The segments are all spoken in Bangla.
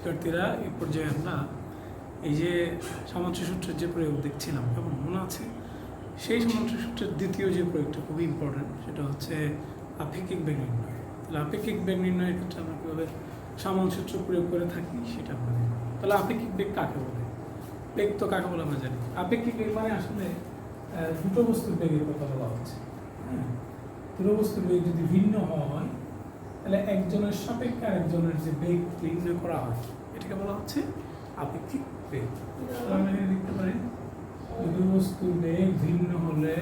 শিক্ষার্থীরা এই পর্যায়ে আমরা এই যে সামঞ্জস্য সূত্রের যে প্রয়োগ দেখছিলাম কেমন মনে আছে, সেই সামঞ্জস্য সূত্রের দ্বিতীয় যে প্রয়োগটা খুবই ইম্পর্টেন্ট সেটা হচ্ছে আপেক্ষিক বেগ নির্ণয়। তাহলে আপেক্ষিক বেগ নির্ণয়ের ক্ষেত্রে আমরা কীভাবে সামঞ্জস্য সূত্র প্রয়োগ করে থাকি সেটা আমরা তাহলে আপেক্ষিক বেগ কাকে বলে? বেগ তো কাকে বলে আমরা জানি। আপেক্ষিক বেগ মানে আসলে দুটো বস্তুর বেগের কথা বলা হচ্ছে। হ্যাঁ? দুটো বস্তুর বেগ যদি ভিন্ন হয় তাহলে একজনের সাপেক্ষে আরেকজনের যে বেগ নির্ণয় করা হয়, এটাকে বলা হচ্ছে আপেক্ষিক বেগ। লিখতে পারি, দুটো বস্তুর বেগ ভিন্ন হলে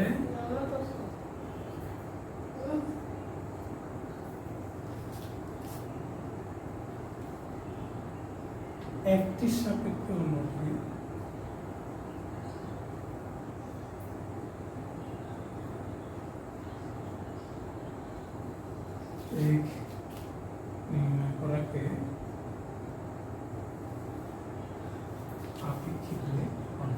একটির সাপেক্ষে অন্যটি বেগ নির্ণয় করাকে আপেক্ষিক বেগ বলে।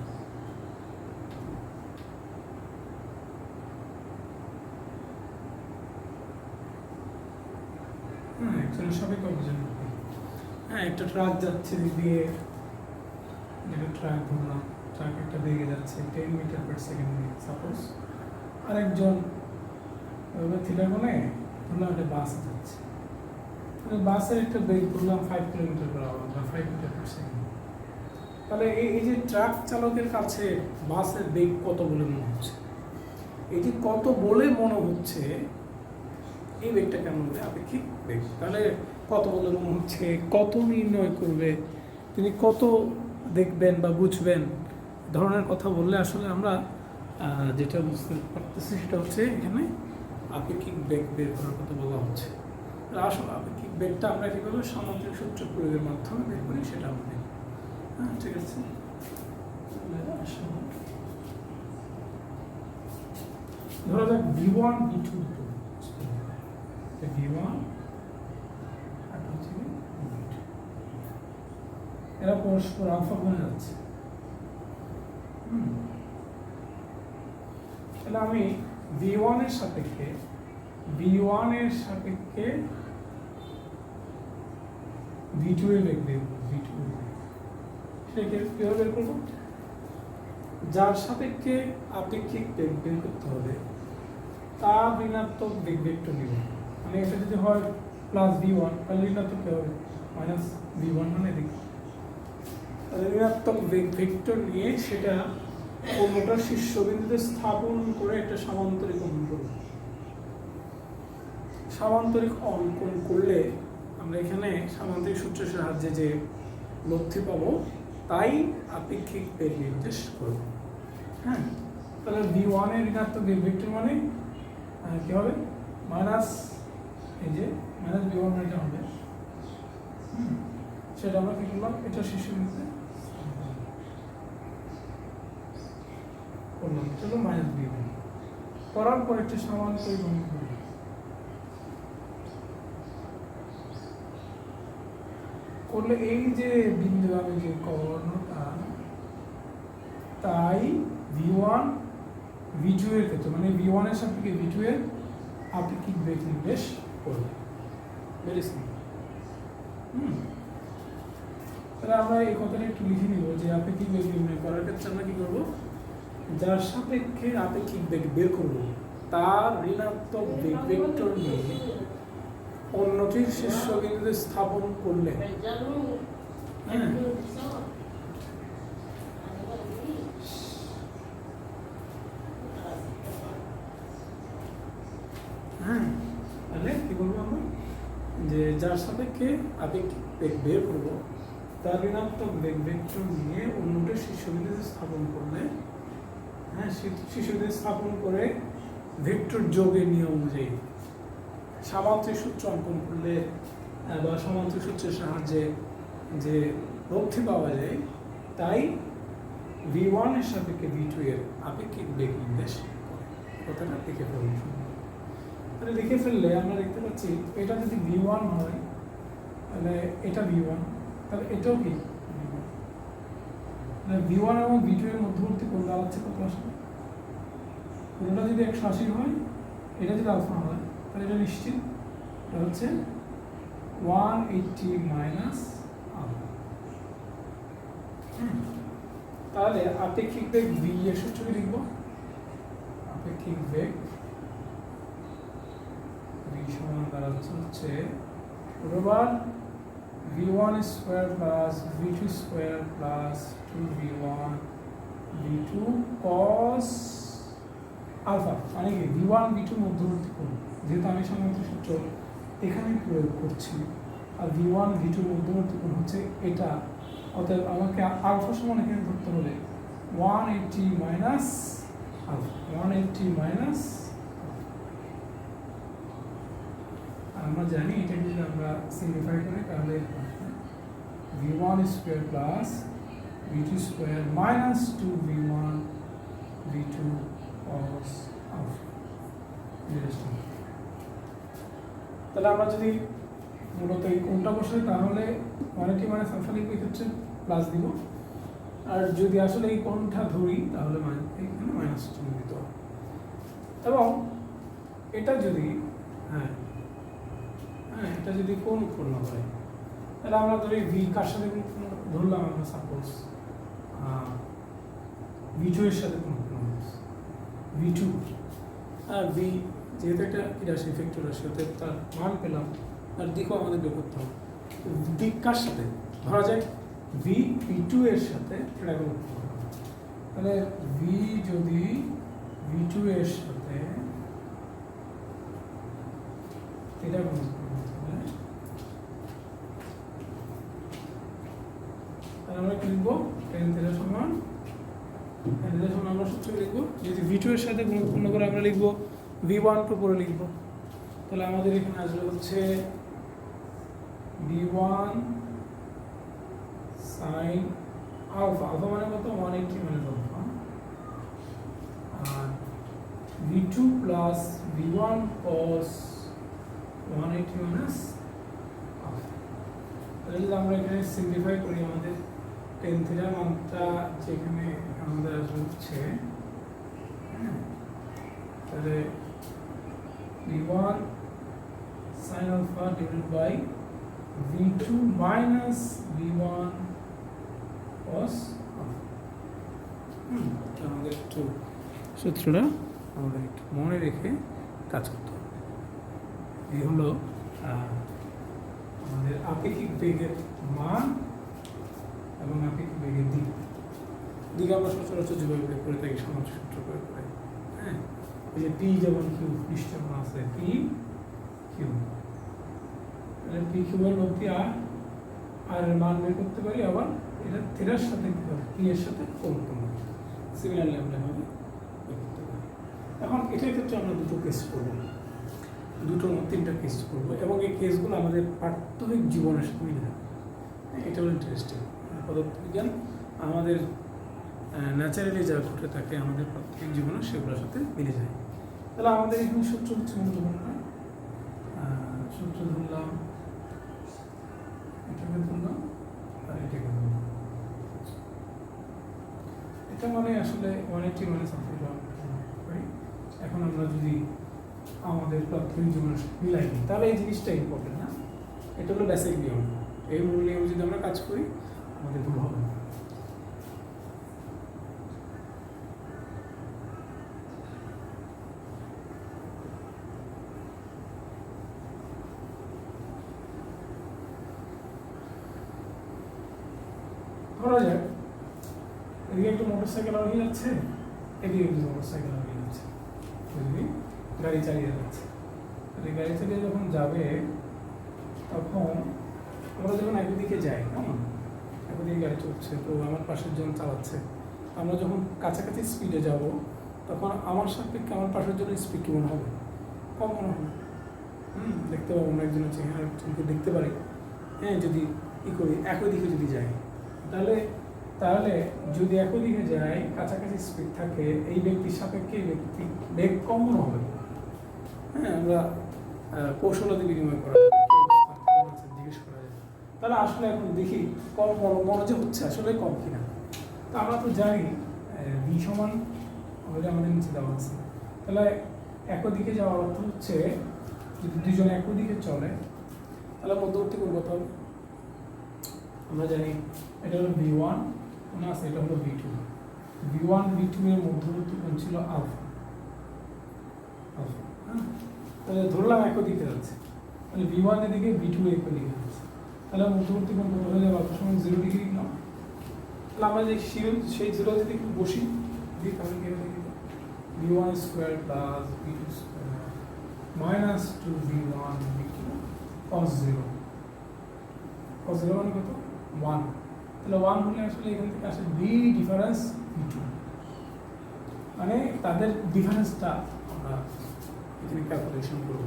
হ্যাঁ একজনের সাপেক্ষে অপরজনের বেগ। হ্যাঁ একটা ট্রাক যাচ্ছে এদিক দিয়ে যেটা ট্রাক ধরলাম, ট্রাক একটা বেগে যাচ্ছে ten metre per second suppose আরেকজন মানে ধরলাম একটা বাস যাচ্ছে। বাসের একটা বেগ ধরলাম ফাইভ কিলোমিটার পার আওয়ার বা ফাইভ মিটার পার সেকেন্ড তাহলে এই এই যে ট্রাক চালকের কাছে বাসের বেগ কত বলে মনে হচ্ছে? যে কত বলে মনে হচ্ছে, এই বেগটা কেমন বলে আপেক্ষিক বেগ? তাহলে কত বলে মনে হচ্ছে, কত নির্ণয় করবে, তিনি কত দেখবেন বা বুঝবেন ধরনের কথা বললে আসলে আমরা যেটা বুঝতে পারতেছি সেটা হচ্ছে এখানে আপেক্ষিক বেগ বের করার কথা বলা হচ্ছে। আসলে আপেক্ষিক বেগটা আমরা কীভাবে সামাজিক সূত্র প্রয়োগের মাধ্যমে বের করি সেটা আমাদের হ্যাঁ ঠিক আছে? ধরা যাক V one V two V one two এরা পরস্পর আলফা বনে যাচ্ছে। তাহলে আমি ভি ওয়ানের সাপেক্ষে ভি ওয়ানের সাপেক্ষে ভি টু এর বেগ বের ভি টু বের করব। যার সাপেক্ষে আপেক্ষিক বেগ বের করতে হবে তার ঋণাত্মক বেগ ভেক্টর নিব মানে এটা যদি হয় প্লাস ভি ওয়ান তাহলে ঋণাত্মক কী হবে মাইনাস ভি ওয়ান মানে এদিকে তাহলে ঋণাত্মক ভেক্টর নিয়ে সেটা অন্যটা শীর্ষবিন্দুতে স্থাপন করে একটা সামান্তরিক অঙ্কন। সামান্তরিক অঙ্কন করলে আমরা এখানে সামান্তরিক সূত্রের সাহায্যে যে লব্ধি পাবো, তাই আপেক্ষিক বেগ নির্দেশ করব। হ্যাঁ তাহলে ভি ওয়ানের ঋণাত্মক ভেক্টর মানে কি হবে? মাইনাস এই যে মাইনাস ওয়ান এটা হবে। সেটা আমরা কি করলাম? এটা শীর্ষবিন্দুতে করলাম। চলো মাইনাস বি করার পর একটা করব করলে এই যে বিন্দু আমি যে কর্ণটা তাই ভি ওয়ান ভি টু এর ক্ষেত্রে মানে ভি ওয়ানের সাপেক্ষে ভি টু এর আপেক্ষিক বেগ নির্দেশ করবে। ভেরি সিম্পল তাহলে আমরা এই কথাটা একটু লিখে নিব যে আপেক্ষিক বেগ নির্ণয় করার ক্ষেত্রে আমরা কি করব? যার সাপেক্ষে আপেক্ষিক বেগ বের করব, তার ঋণাত্মক বেগ ভেক্টর নিয়ে অন্যটির স্থাপন করলে হ্যাঁ হ্যাঁ তাহলে কি বলব আমরা যে যার সাপেক্ষে আপেক্ষিক বেগ বের করব, তার ঋণাত্মক বেগ ভেক্টর নিয়ে অন্যটির শীর্ষবিন্দুতে স্থাপন করলে হ্যাঁ শীর্ষবিন্দুতে স্থাপন করে ভেক্টর যোগের নিয়ম অনুযায়ী সামান্তরিক সূত্র অঙ্কন করলে বা সামান্তরিক সূত্রের সাহায্যে যে লব্ধি পাওয়া যায়, তাই ভি ওয়ানের সাপেক্ষে ভি টু এর আপেক্ষিক বেগ নির্দেশ কথাটা লিখে ফেলুন তাহলে লিখে ফেললে, আমরা দেখতে পাচ্ছি এটা যদি ভি ওয়ান হয়, তাহলে এটা ভি ওয়ান তাহলে এটাও কি? ভি ওয়ান এবং ভি টু এর মধ্যবর্তী কোণ দাঁড়াচ্ছে কত আসলে কোনটা যদি একশো আশি হয়, এটা যদি আলফা হয়, তাহলে এটা নিশ্চিত, এটা হচ্ছে ওয়ান এইটটি মাইনাস আলফা। তাহলে আপেক্ষিক বেগ ভি এর সূত্র কি লিখব? আপেক্ষিক বেগ সমান দাঁড়াচ্ছে হচ্ছে। রোবার V one square plus V two square plus two V one V two cos alpha মানে কি ভি ওয়ান ভি টু মধ্যবর্তী কোণ যেহেতু আমি সাধারণত সূত্র এখানে প্রয়োগ করছি, আর ভি ওয়ান ভি টু মধ্যবর্তী কোণ হচ্ছে এটা, অতএব আমাকে আলফা সমান এখানে ধরতে হলে one eighty minus alpha one eighty minus আমরা জানি এটা যদি আমরা সিম্পলিফাই করি, তাহলে V one square plus V two square minus two V one V two তাহলে আমরা যদি মূলত এই কোনটা বসাই, তাহলে ওয়ানিটি মাইনাস আলফা লিখব এক্ষেত্রে প্লাস দিব। আর যদি আসলে এই কোনটা ধরি, তাহলে মাইনাস টু দিতে এবং এটা যদি এটা যদি কোন উৎপন্ন হয় তাহলে আমরা ধরি ভি কার সাথে ধরলাম আমরা সাপোজ ভি টু এর সাথে কোন উৎপন্ন ভি টু আর ভি যেহেতু একটা রাশি ভেক্টর রাশি, অতএব তার মান পেলাম, তার দিকও আমাদের বের করতে হবে। দিক কার সাথে? ধরা যায় ভি ভি টু এর সাথে এটা কোনো তাহলে ভি যদি ভি টু এর সাথে এটা কোনো উৎপন্ন হতে হবে। তাহলে আমরা কি লিখব। যদি ভি টু এর সাথে গুণ করে আমরা লিখব ভি ওয়ান টু করে লিখব। তাহলে আমাদের এখানে আসবে হচ্ছে V one sine alpha alpha মানে কত? ওয়ান এইটটি মানে আলফা আর V two plus V one cos one eighty minus alpha তাহলে যদি আমরা এখানে সিম্পলিফাই করি আমাদের টেন থিটার মানটা যেখানে আমাদের আসবে হ্যাঁ, তাহলে আমাদের একটু সূত্রটা? আমাদের একটু মনে রেখে কাজ করতে হবে। এই হলো আহ, আমাদের আপেক্ষিক বেগের মান এবং আপেক্ষিক বেগের দিক দিক আমরা সচরাচর যেভাবে করে থাকি সমাজ সূত্র করে হ্যাঁ? এই যে পি যেমন কিউ পৃষ্ঠে আছে পি কিউ তাহলে পি কিউ মধ্যে আর আর এর মান বের করতে পারি আবার এটা থিটার সাথে পি এর সাথে কোণ করব সিমিলারলি আমরা পারি। এখন এটার ক্ষেত্রে আমরা দুটো কেস করব। দুটো তিনটা কেস করব এবং এই কেসগুলো আমাদের প্রাত্যহিক জীবনের হ্যাঁ, এটা হলো ইন্টারেস্টিং পদার্থবিজ্ঞান আমাদের ন্যাচারালি যা ঘটে থাকে আমাদের প্রাত্যহিক জীবনে সেগুলোর সাথে মিলে যায়। তাহলে আমাদের এখানে সূত্র হচ্ছে গুরুত্বপূর্ণ আহ, সূত্র ধরলাম এটাকে ধরলাম আর এটাকে ধরলাম। এটা মানে আসলে ওয়ান এইটি মানে সামথিং এখন আমরা যদি আমাদের প্রাথমিক জীবনের সাথে মিলাই তাহলে এই জিনিসটা ইম্পর্টেন্ট না? এটা হলো বেসিক নিয়ম। এই মূল নিয়ম যদি আমরা কাজ করি আমাদের ভুল হবে। ধরা যাক, এদিকে একটা মোটর সাইকেল যাচ্ছে, এদিকে একজন মোটর সাইকেল আরোহী যাচ্ছে। বুঝলি? গাড়ি চালিয়ে যাচ্ছে। তাহলে গাড়ি চালিয়ে যখন যাবে, তখন আমরা যখন একদিকে যাই, কেমন? একদিকে গাড়ি চলছে তো আমার পাশের জন চালাচ্ছে। আমরা যখন কাছাকাছি স্পিডে যাব, তখন আমার সাপেক্ষে আমার পাশের জন্য স্পিড কেমন হবে? কম মনে হবে। হুম, দেখতে পাবো আমরা একজনের চেহারা, একজনকে দেখতে পারি। হ্যাঁ যদি ই করি, একই দিকে যদি যাই। তাহলে তাহলে যদি একই দিকে যাই, কাছাকাছি স্পিড থাকে, এই ব্যক্তির সাপেক্ষে এই ব্যক্তি বেগ কম হবে। হ্যাঁ আমরা কৌশলতে বিনিময় করা তাহলে আসলে এখন দেখি কম যে হচ্ছে আসলে কম কিনা। তো আমরা তো জানি বি সমান ওইটা আমাদের নিচে দেওয়া আছে। তাহলে একই দিকে যাওয়ার অর্থ হচ্ছে, যদি দুজন একই দিকে চলে, তাহলে মধ্যবর্তী কোণ কত? আমরা জানি এটা হলো ভি ওয়ান মনে আছে এটা হলো V two V one V two এর মধ্যবর্তী কোণ ছিল আলফা। আলফা হ্যাঁ? তাহলে ধরলাম একই দিকে যাচ্ছে। তাহলে ভি ওয়ান এদিকে ভি টু একই দিকে যাচ্ছে। তাহলে মধ্যবর্তী কোণ কত হয়ে যাবে? আলফা সমান জিরো ডিগ্রি না? তাহলে আমরা যে সেই সেই জিরো যদি একটু বসি তাহলে কি দেখি V one square plus V two square minus two V one V two cos zero cos zero মানে কত? ওয়ান তাহলে ওয়ান হলে আসলে এখান থেকে আসে বি ডিফারেন্স ভি টু মানে তাদের ডিফারেন্সটা আমরা এখানে ক্যালকুলেশন করব।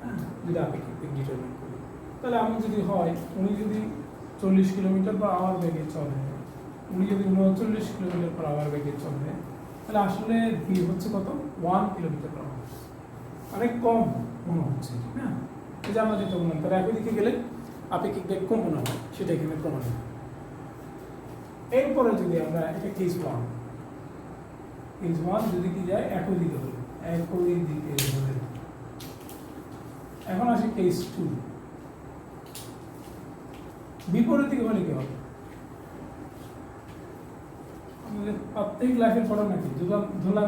হ্যাঁ? যদি আপেক্ষিক দিক ডিটারমিন করি তাহলে আমি যদি হয়, উনি যদি চল্লিশ কিলোমিটার পার আওয়ার বেগে চলে, উনি যদি উনচল্লিশ কিলোমিটার পার আওয়ার বেগে চলে, তাহলে আসলে ভি হচ্ছে কত? ওয়ান কিলোমিটার পার আওয়ার অনেক কম মনে হচ্ছে না? এই যে আমরা যেটা বললাম, তাহলে একই দিকে গেলে আপেক্ষিক বেগ কম মনে হয়? সেটা এখানে প্রমাণ হয়। এরপরে যদি আমরা এটা কেস ওয়ান কেস ওয়ান যদি কি যায়, একই দিকে হলো। একই দিকে হলে। এখন আসে কেস টু বিপরীত দিকে হলে কি হবে? প্রত্যেক পড়া নাকি?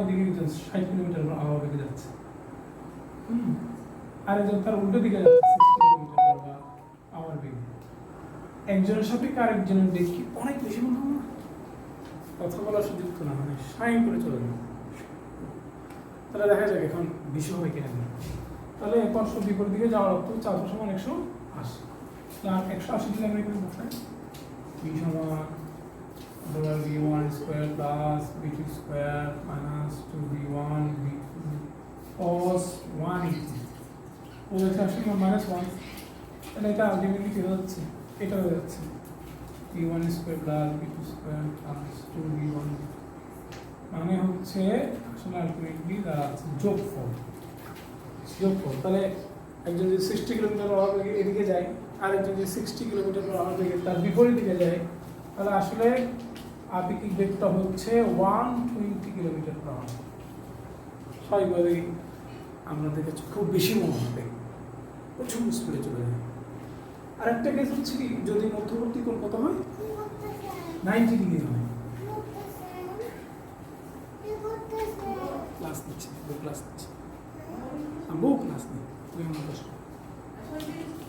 এদিকে ষাট কিলোমিটার বেগে যাচ্ছে। তার উল্টো দিকে যাচ্ছে বেগে। একজনের সাপেক্ষে আরেকজনের কি অনেক বেশি মনে হয় কথা বলার সুযোগ তো না মানে সাইন করে চলে তাহলে দেখা যাক এখন বেশি হবে কিনা। তাহলে একশো বিপরীত দিকে যাওয়ার অর্থ চারশো সমান একশো আশি আর একশো আশি আমরা এখানে বসাই বি সমান ধরো B one square plus B two square minus two B one B two cos one ও হচ্ছে আসলে মাইনাস ওয়ান তাহলে এটা আলটিমেটলি কী হয়ে যাচ্ছে? এটা হয়ে যাচ্ছে। B one square plus B two square plus two B one মানে হচ্ছে আসলে আলটিমেটলি দাঁড়াচ্ছে যোগফল। যোগফল। তাহলে একজন যদি সিক্সটি কিলোমিটার এদিকে যায় আর যদি সিক্সটি কিলোমিটার পার আওয়ার বেগে তার বিপরীত দিকে যায়, তাহলে আসলে আপেক্ষিক বেগটা হচ্ছে one twenty kilometre per hour স্বাভাবিকভাবেই আপনাদের কাছে খুব বেশি মনে হবে প্রচুর স্পিডে চলে যায়। আর একটা কেস হচ্ছে কি, যদি মধ্যবর্তী কোণ কত হয়? নাইনটি ডিগ্রি হয়। ক্লাস নিচ্ছে ক্লাস নিচ্ছে। আমি বউ ক্লাস নিই। তুমি আমার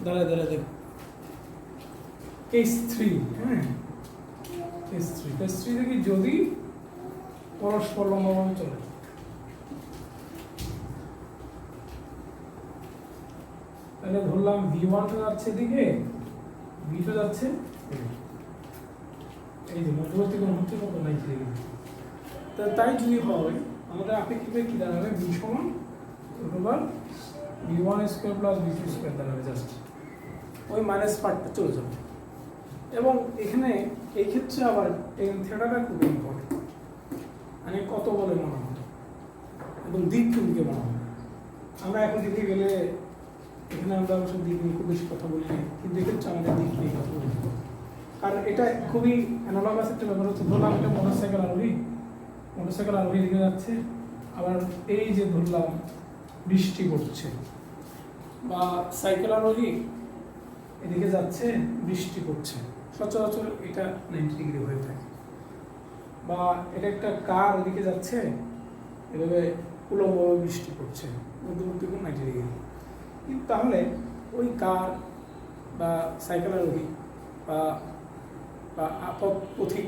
বসো দাঁড়া দাঁড়া দেখ। কেস থ্রি হ্যাঁ? থ্রি থ্রি যদি পরস্পর লম্বাভাবে চলে তাহলে ধরলাম ভি ওয়ান যাচ্ছে যাচ্ছে এই যে মধ্যবর্তী কোণ হচ্ছে নাইনটি ডিগ্রি। তা তাই যদি হয়, আমাদের আপেক্ষিক বেগ কি দাঁড়াবে? ভি সমান V one square plus V two square দাঁড়াবে জাস্ট ওই মাইনাস পার্টটা চলে যাবে। এবং এখানে এই ক্ষেত্রে আবার থেটাটা খুব ইম্পর্টেন্ট মানে কত বলে মনে হয়? এবং দিক কোন দিকে মনে হয়। আমরা এখন দিকে গেলে এখানে আমরা অবশ্য দিক নিয়ে খুব বেশি কথা বলি কিন্তু এক্ষেত্রে আমাদের দিক নিয়ে কথা বলি কারণ এটা খুবই অ্যানালগাস একটা ব্যাপার হচ্ছে, ধরলাম একটা মোটরসাইকেল আরোহী মোটরসাইকেল আরোহী দিকে যাচ্ছে, আবার এই যে ধরলাম বৃষ্টি পড়ছে, বা সাইকেল আরোহী এদিকে যাচ্ছে, বৃষ্টি পড়ছে। সচরাচর এটা নাইনটি ডিগ্রি হয়ে থাকে। বা এটা একটা কার ওদিকে যাচ্ছে, এভাবে উলম্বভাবে বৃষ্টি পড়ছে, মধ্যবর্তী কোন নাইনটি ডিগ্রি কিন্তু তাহলে ওই কার বা সাইকেলের আরোহী বা বা পথিক,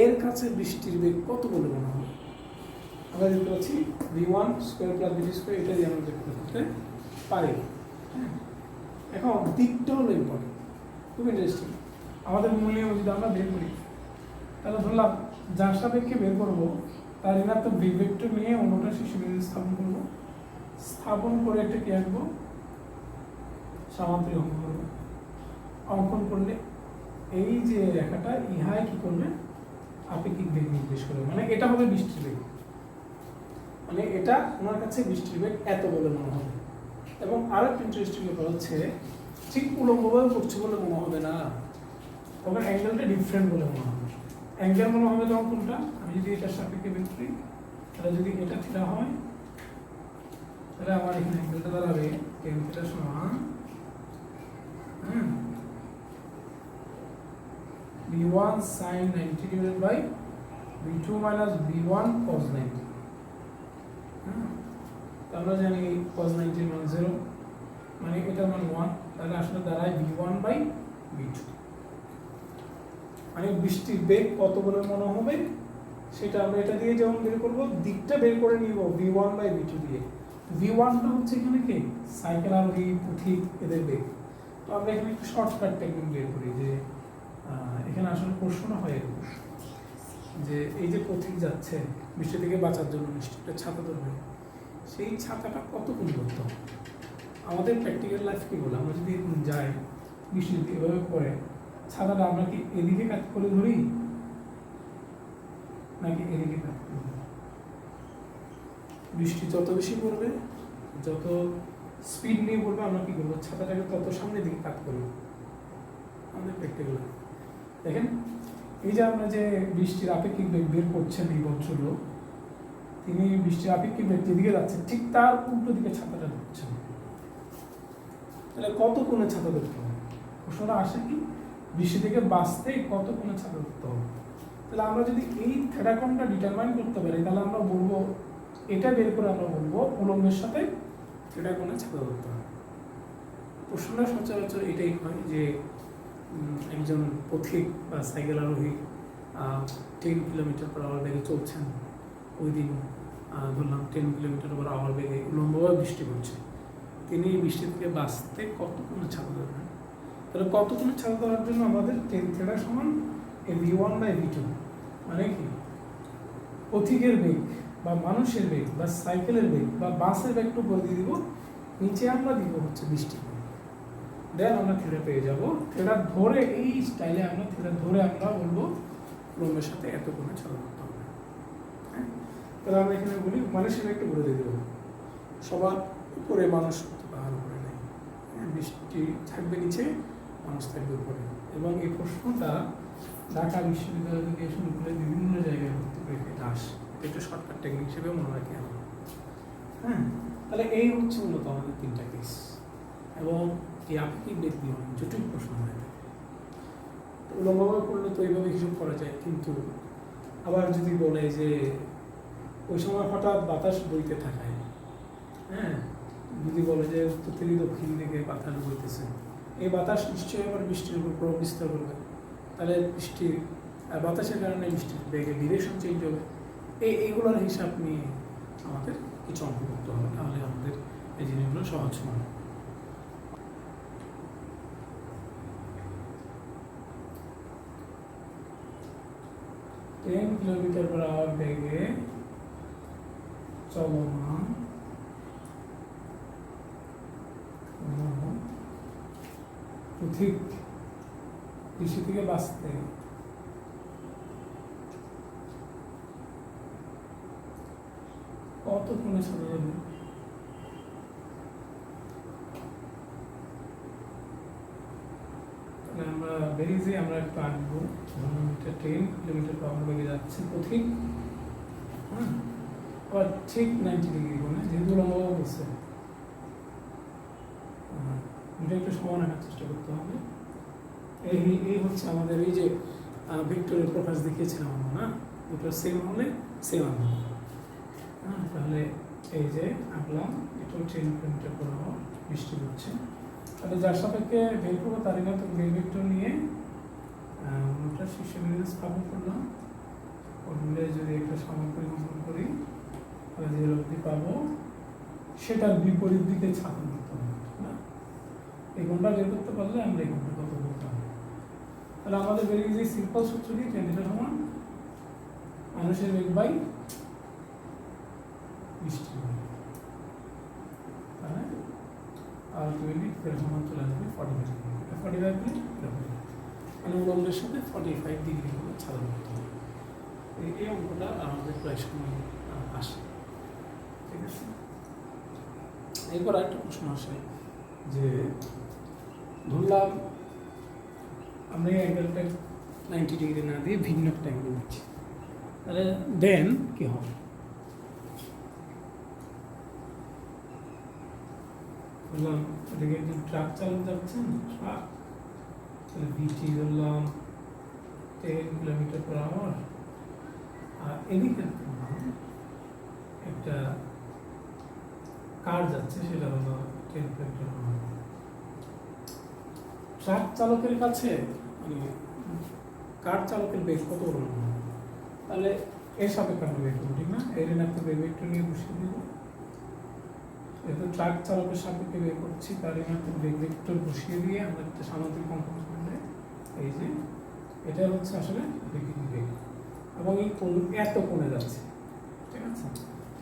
এর কাছে বৃষ্টির বেগ কত বলে মনে হবে আমরা দেখতে পাচ্ছি V one square plus V square এটা দিয়ে আমরা দেখতে পারি হ্যাঁ। এখন দিকটা হলো ইম্পর্টেন্ট খুব ইন্টারেস্টিং আমাদের মূল্য যদি আমরা বের করি, তাহলে ধরলাম যার সাপেক্ষে বের করব, তার ঋণাত্মক বিভেক্টর নিয়ে অন্যটা শিশু স্থাপন করব। স্থাপন করে একটা কি আঁকবো? সামান্তরিক অঙ্কন করব। অঙ্কন করলে এই যে রেখাটা, ইহাই কি করবে? আপেক্ষিক বেগ নির্দেশ করবে। মানে এটা হবে বৃষ্টির বেগ। মানে এটা ওনার কাছে বৃষ্টির বেগ এত বলে মনে হবে। এবং আরও একটা ইন্টারেস্টিং ব্যাপার হচ্ছে, ঠিক উলম্বভাবে পড়ছে বলে মনে হবে না। তখন অ্যাঙ্গেলটা ডিফারেন্ট বলে মনে হবে। অ্যাঙ্গেল মনে হবে তখন কোনটা? আমি যদি এটার সাপেক্ষে বের করি, তাহলে যদি এটা থিটা হয়, তাহলে আমার এখানে অ্যাঙ্গেলটা দাঁড়াবে টেন থিটা সমান হ্যাঁ V one sine ninety divided by V two minus V one cos ninety হ্যাঁ আমরা জানি কস নাইনটির মান জিরো মানে এটার মান ওয়ান তাহলে আসলে দাঁড়ায় V one by V two মানে বৃষ্টির বেগ কত বলে মনে হবে? সেটা আমরা এটা দিয়ে যেমন বের করব, দিকটা বের করে নিব V one by V two দিয়ে। ভি ওয়ানটা হচ্ছে এখানে কি? সাইকেল আরোহী পথিক এদের বেগ। তো আমরা এখানে একটু শর্টকাট টেকনিক বের করি যে এখানে আসলে প্রশ্নটা হয় এরকম যে, এই যে পথিক যাচ্ছে, বৃষ্টি থেকে বাঁচার জন্য নিশ্চয়ই একটা ছাতা ধরবে। সেই ছাতাটা কত গুণ করতে হবে আমাদের প্র্যাকটিক্যাল লাইফ কি বলে? আমরা যদি যাই বৃষ্টি এভাবে পড়ে, ছাতাটা আমরা কি এদিকে কাজ করে ধরি? নাকি এদিকে কাজ করে বৃষ্টি যত বেশি পড়বে, যত স্পিড নিয়ে পড়বে, আমরা কি করব? ছাতাটাকে তত সামনের দিকে কাজ করি আমাদের প্র্যাকটিক্যাল দেখেন, এই যে আমরা যে বৃষ্টির আপেক্ষিক বেগ বের করছেন এই ভদ্রলোক তিনি বৃষ্টির আপেক্ষিক বেগ যেদিকে যাচ্ছে। ঠিক তার উল্টো দিকে ছাতাটা ধরছেন তাহলে কত কোণে ছাতা ধরতে হবে? প্রশ্নটা আসে কি? বৃষ্টি থেকে বাঁচতে কত কোণে ছাতা ধরতে হবে? তাহলে আমরা যদি এই থেটাকনটা ডিটারমাইন করতে পারি, তাহলে আমরা বলব, এটা বের করে আমরা বলব, উলম্বের সাথে থেটাকনে ছাতা ধরতে হবে। প্রশ্নটা সচরাচর এটাই হয় যে একজন পথিক বা সাইকেল আরোহী টেন কিলোমিটার পার আওয়ার বেগে চলছেন, ওই দিন ধরলাম টেন কিলোমিটার পার আওয়ার বেগে উলম্বভাবে বৃষ্টি পড়ছে। তিনি এই বৃষ্টি থেকে বাঁচতে কতক্ষণে ছাতা ধরবেন তাহলে কতক্ষণে ছাতা ধরার জন্য আমাদের টেন থেটা সমান এ V one by V two মানে কি? পথিকের বেগ বা মানুষের বেগ বা সাইকেলের বেগ বা বাসের বেগটু করে দিয়ে দিব, নিচে আমরা দিব হচ্ছে বৃষ্টি দেন আমরা থিটা পেয়ে যাব। থিটা ধরে এই স্টাইলে আমরা থিটা ধরে আমরা বলব রোমের সাথে এত কোনো ছাড়া তাহলে আমরা এখানে বলি মানুষের একটু বলে দিয়ে দেবো সবার উপরে মানুষ পাহাড় উপরে নেই। হ্যাঁ, বৃষ্টি থাকবে নিচে মানুষ থাকবে উপরে। এবং এই প্রশ্নটা ঢাকা বিশ্ববিদ্যালয় থেকে শুরু করে বিভিন্ন জায়গায় ভর্তি এটা আসে একটু শর্টকাট টেকনিক হিসেবে মনে রাখি আমরা হ্যাঁ তাহলে এই হচ্ছে মূলত আমাদের তিনটা কেস এবং এই আপেক্ষিক দিয়ে অনেক জটিল প্রশ্ন হয়ে থাকে। উলম্বভাবে করলে তো এইভাবে হিসাব করা যায় কিন্তু আবার যদি বলে যে ওই সময় হঠাৎ বাতাস বইতে থাকায়। হ্যাঁ যদি বলে যে উত্তর দক্ষিণ দিকে বাতাস বইতেছে। এই বাতাস নিশ্চয়ই আবার বৃষ্টির উপর প্রভাব বিস্তার করবে। তাহলে বৃষ্টির আর বাতাসের কারণে বৃষ্টির বেগে ডিরেকশন চেঞ্জ হবে। এই, এইগুলোর হিসাব নিয়ে আমাদের কিছু করতে হবে, তাহলে আমাদের এই জিনিসগুলো সহজ মনে টেন কিলোমিটার পার আওয়ার বেগে চলমান কৃষি থেকে বাঁচতে। কত কোণে ছাড়া যাবে? আমরা যাই আমরা একটু আঁকবো। টেন কিলোমিটার পার বেগে যাচ্ছে। পথিক হ্যাঁ? ঠিক নাইনটি ডিগ্রি কোণে যেহেতু লম্বা বলছে এটা একটু সমান রাখার চেষ্টা করতে হবে। এই এই হচ্ছে আমাদের এই যে ভিক্টোরিয়ার প্রকাশ দেখিয়েছিলাম আমরা, না? দুটো সেম হলে সেম আনব হ্যাঁ তাহলে এই যে আঁকলাম এটাও টেন কিলোমিটার পার আওয়ার বৃষ্টি হচ্ছে তাহলে যার সাপেক্ষে বের করব তারই মতো বের ভেক্টর নিয়ে ওটা শীর্ষ বিন্দু স্থাপন করলাম। করলে যদি একটা সামগ্রী অঙ্কন করি যে পাবো, সেটার বিপরীত দিকে ছাপন করতে হবে এই বের করতে পারলে আমরা এই কত করতে হবে তাহলে আমাদের বেরিয়ে যে সিম্পল সূত্র কি টেন থিটা সমান মানুষের বেগ বাই তাহলে আলটিমেটলি ফের চলে আসবে ফর্টি ফাইভ মানে উলম্বের সাথে ফর্টি ফাইভ ডিগ্রি হবে আমাদের প্রায় সময় আসে। এরপর একটা প্রশ্ন আসে যে, ধরলাম এই অ্যাঙ্গেলটা নাইনটি ডিগ্রি না দিয়ে ভিন্ন একটা অ্যাঙ্গেল দিচ্ছি তাহলে দেন কি হবে? ধরলাম এদিকে একজন ট্রাক চালাতে যাচ্ছেন ট্রাক তাহলে বিটি ধরলাম টেন কিলোমিটার পার আওয়ার আর এদিকে একটা কার যাচ্ছে সেটা হলো টেন কিলোমিটার ট্রাক চালকের কাছে মানে কার চালকের বেগ কত বড় তাহলে এর সাপেক্ষে আমরা বের করব, ঠিক না? এর একটা বেগ একটু নিয়ে বসিয়ে দিব। যেহেতু ট্রাক চালকের সাপেক্ষে বের করছি, তার একটা বেগ ভেক্টর বসিয়ে দিয়ে আমরা একটা অঙ্কন করলে এই যে, এটা হচ্ছে আসলে বেগ এবং এই কোণ এত কোণে যাচ্ছে, ঠিক আছে?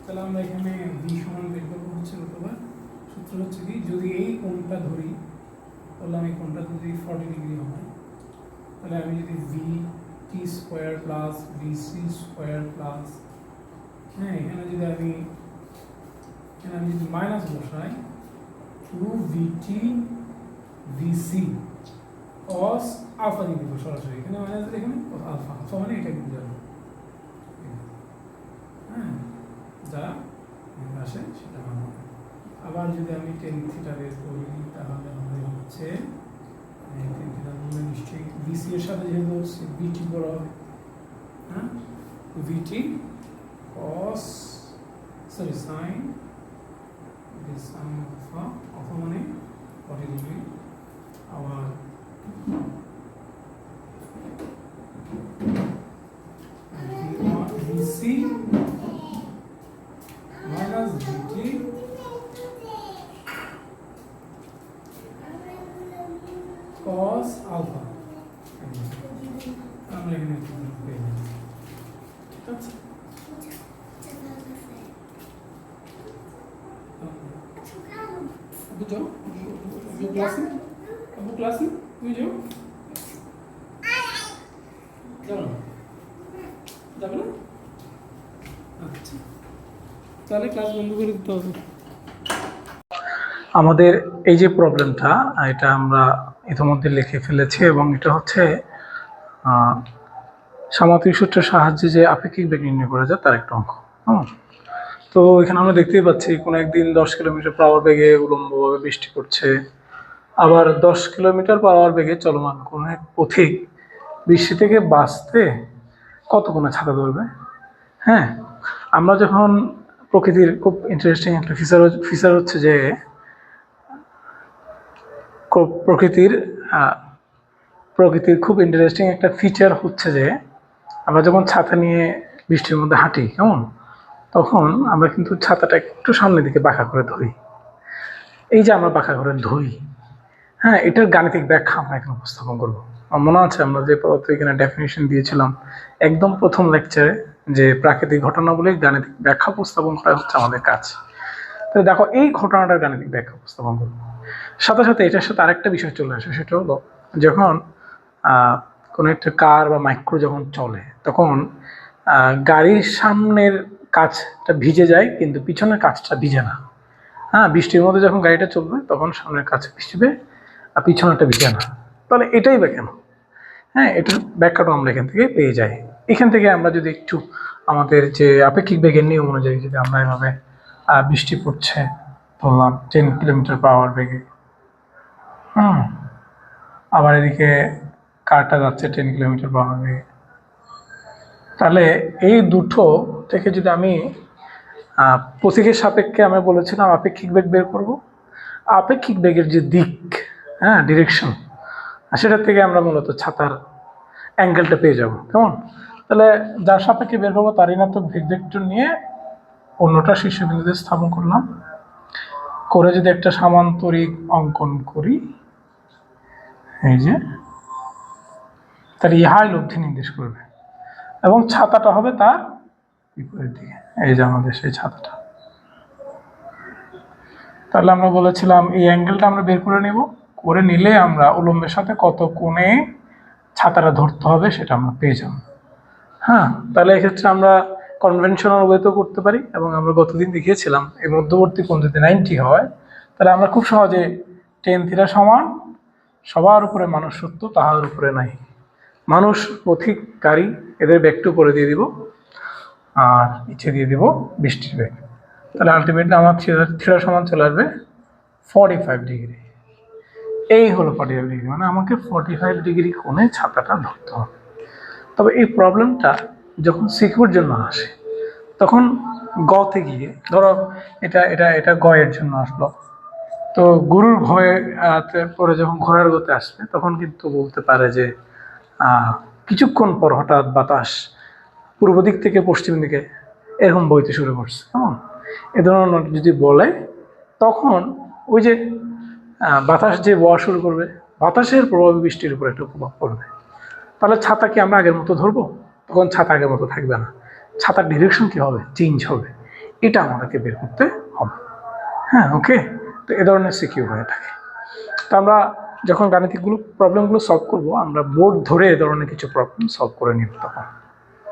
তাহলে আমরা এখানে ভি সমান বের করব হচ্ছে অথবা সূত্র হচ্ছে কি, যদি এই কোণটা ধরি, তাহলে আমি কোণটা যদি ফর্টি ডিগ্রি হয়, তাহলে আমি যদি V T square plus V C square plus হ্যাঁ এখানে যদি আমি, এখানে আমি যদি মাইনাস বসাই two V T V C cos alpha দিয়ে দিব সরাসরি, এখানে মাইনাস এখানে আলফা আলফা মানে এটা কিন্তু যাবে হ্যাঁ যা এখানে আসে সেটা হবে। আবার যদি আমি টেন থিটা বের করি, তাহলে হবে হচ্ছে টেন থিটা বললে নিশ্চয়ই বিসি এর সাথে যেহেতু বিটি বড় হবে হ্যাঁ কস সরি সাইন সাইন মানে ফর্টি ডিগ্রি আবার VC minus VT cos alpha আমরা এখানে একটু পেয়ে যাচ্ছি ঠিক আছে আচ্ছা। আমাদের এই যে প্রবলেমটা এটা আমরা ইতিমধ্যে লিখে ফেলেছি এবং এটা হচ্ছে সামাত্রিক সূত্রের সাহায্যে যে আপেক্ষিক বেগ নির্ণয় করা যায়, তার একটা অঙ্ক হুম? তো এখানে আমরা দেখতেই পাচ্ছি কোনো একদিন দশ কিলোমিটার পাওয়ার বেগে উলম্বভাবে বৃষ্টি পড়ছে। আবার দশ কিলোমিটার পাওয়ার বেগে চলমান কোনো এক পথিক বৃষ্টি থেকে বাঁচতে কত কোনো ছাতা ধরবে? হ্যাঁ আমরা যখন প্রকৃতির খুব ইন্টারেস্টিং একটা ফিচার ফিচার হচ্ছে যে প্রকৃতির প্রকৃতির খুব ইন্টারেস্টিং একটা ফিচার হচ্ছে যে, আমরা যখন ছাতা নিয়ে বৃষ্টির মধ্যে হাঁটি, কেমন? তখন আমরা কিন্তু ছাতাটা একটু সামনের দিকে বাঁকা করে ধরি। এই যে আমরা বাঁকা করে ধরি হ্যাঁ এটার গাণিতিক ব্যাখ্যা আমরা এখানে উপস্থাপন করব। আমার মনে আছে আমরা যে পদার্থ এখানে ডেফিনেশন দিয়েছিলাম একদম প্রথম লেকচারে যে প্রাকৃতিক ঘটনাগুলির গাণিতিক ব্যাখ্যা উপস্থাপন করা হচ্ছে আমাদের কাজ। তো দেখো, এই ঘটনাটার গাণিতিক ব্যাখ্যা উপস্থাপন করব। সাথে সাথে এটার সাথে আরেকটা বিষয় চলে আসে, সেটা হলো যখন কোনো একটা কার বা মাইক্রো যখন চলে, তখন গাড়ির সামনের কাজটা ভিজে যায়, কিন্তু পিছনের কাজটা ভিজে না। হ্যাঁ বৃষ্টির মধ্যে যখন গাড়িটা চলবে, তখন সামনের কাছে ভিজবে আর পিছনেরটা ভিজে না। তাহলে এটাই বা কেন? হ্যাঁ এটার ব্যাখ্যাটা আমরা এখান থেকে পেয়ে যাই। এখান থেকে আমরা যদি একটু আমাদের যে আপেক্ষিক বেগের নিয়ম অনুযায়ী যদি আমরা এভাবে বৃষ্টি পড়ছে, ধরলাম টেন কিলোমিটার পার আওয়ার বেগে। হুম, আবার এদিকে কারটা যাচ্ছে টেন কিলোমিটার পার আওয়ার বেগে। তাহলে এই দুটো থেকে যদি আমি প্রতীকের সাপেক্ষে আমি বলেছিলাম আপেক্ষিক বেগ বের করব। আপেক্ষিক বেগের যে দিক হ্যাঁ ডিরেকশন সেটার থেকে আমরা মূলত ছাতার অ্যাঙ্গেলটা পেয়ে যাব। কেমন? তাহলে যার সাপেক্ষে বের করব তার ঋণাত্মক ভেগ ভেক্টর নিয়ে অন্যটা শীর্ষবিন্দুতে স্থাপন করলাম। করে যদি একটা সামান্তরিক অঙ্কন করি, এই যে তার ইহাই লব্ধি নির্দেশ করবে। এবং ছাতাটা হবে তার বিপরীত দিকে এই যে আমাদের সেই ছাতাটা। তাহলে আমরা বলেছিলাম এই অ্যাঙ্গেলটা আমরা বের করে নেব। করে নিলে আমরা উলম্বের সাথে কত কোণে ছাতাটা ধরতে হবে সেটা আমরা পেয়ে যাব। হ্যাঁ তাহলে এক্ষেত্রে আমরা কনভেনশনাল ওয়েতেও করতে পারি এবং আমরা গতদিন দেখিয়েছিলাম, এই মধ্যবর্তী কোণ যদি নাইনটি হয়, তাহলে আমরা খুব সহজে টেন থিটা সমান সবার উপরে মানুষ সত্য তাহার উপরে নাই। মানুষ, পথিক, গাড়ি, এদের ব্যাগটু করে দিয়ে দিব। আর নিচে দিয়ে দিব বৃষ্টির বেগ তাহলে আলটিমেটলি আমার থিটা থিটা সমান চলে আসবে ফর্টি ফাইভ ডিগ্রি এই হলো ফর্টি ফাইভ ডিগ্রি মানে আমাকে ফর্টি ফাইভ ডিগ্রি কোণে ছাতাটা ধরতে হবে। তবে এই প্রবলেমটা যখন সিকিউর জন্য আসে, তখন গতে গিয়ে, ধরো এটা এটা এটা গয়ের জন্য আসলো। তো গুরুর ভয়ে পরে যখন ঘোড়ার গতে আসবে, তখন কিন্তু বলতে পারে যে কিছুক্ষণ পর হঠাৎ বাতাস পূর্ব দিক থেকে পশ্চিম দিকে এরকম বইতে শুরু করছে, কেমন? এ ধরনের যদি বলে, তখন ওই যে বাতাস যে বয়া শুরু করবে, বাতাসের প্রভাবে বৃষ্টির উপর একটা প্রভাব পড়বে। তাহলে ছাতা কি আমরা আগের মতো ধরবো? তখন ছাতা আগের মতো থাকবে না। ছাতার ডিরেকশন কি হবে? চেঞ্জ হবে। এটা আমাদেরকে বের করতে হবে। হ্যাঁ ওকে তো এ ধরনের সিকিউর হয়ে থাকে। তো আমরা যখন গাণিতিকগুলো প্রবলেমগুলো সলভ করব, আমরা বোর্ড ধরে এ ধরনের কিছু প্রবলেম সলভ করে নিব তখন।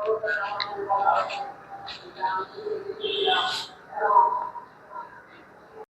Thank you.